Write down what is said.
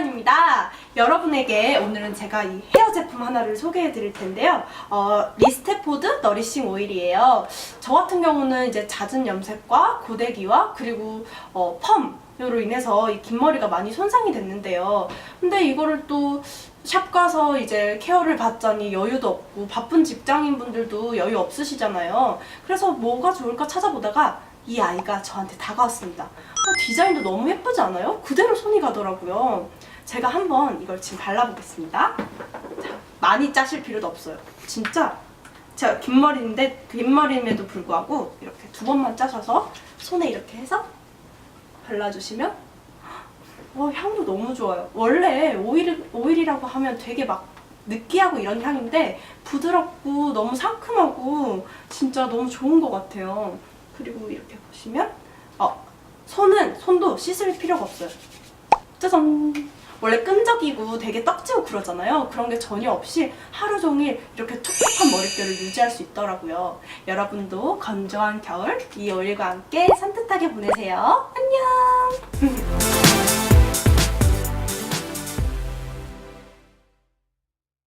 김미연입니다. 여러분에게 오늘은 제가 이 헤어 제품 하나를 소개해 드릴 텐데요. 어, 리스테포드 너리싱 오일이에요. 저 같은 경우는 이제 잦은 염색과 고데기와 그리고 어, 펌 으로 인해서 이 긴 머리가 많이 손상이 됐는데요. 근데 이거를 또 샵 가서 이제 케어를 받자니 여유도 없고 바쁜 직장인 분들도 여유 없으시잖아요. 그래서 뭐가 좋을까 찾아보다가 이 아이가 저한테 다가왔습니다. 어, 디자인도 너무 예쁘지 않아요? 그대로 손이 가더라고요. 제가 한번 이걸 지금 발라보겠습니다. 자, 많이 짜실 필요도 없어요. 진짜 제가 긴 머리인데 긴 머리임에도 불구하고 이렇게 두 번만 짜셔서 손에 이렇게 해서 발라주시면 어, 향도 너무 좋아요. 원래 오일, 오일이라고 하면 되게 막 느끼하고 이런 향인데 부드럽고 너무 상큼하고 진짜 너무 좋은 것 같아요. 그리고 이렇게 보시면 어, 손은 손도 씻을 필요가 없어요. 짜잔! 원래 끈적이고 되게 떡지고 그러잖아요. 그런 게 전혀 없이 하루 종일 이렇게 촉촉한 머릿결을 유지할 수 있더라고요. 여러분도 건조한 겨울 이 오일과 함께 산뜻하게 보내세요. 안녕!